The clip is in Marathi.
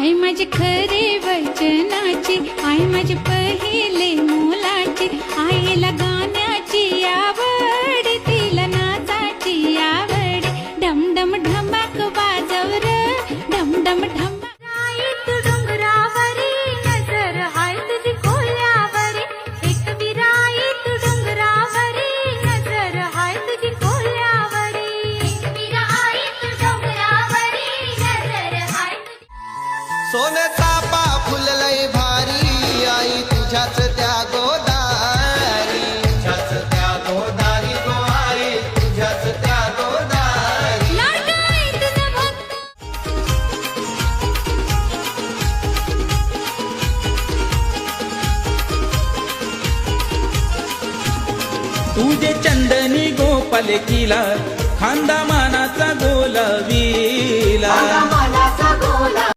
आई माझी खरे वचनाची आई माझी पहिले मुलाची सोन चापा फुललय भारी आई तुझ्याच त्या गोदारी. तुझ्याच त्या गोदारी तुझ्याच गोदारी. तुझे चंदनी गोपाल किला खांदा मानाचा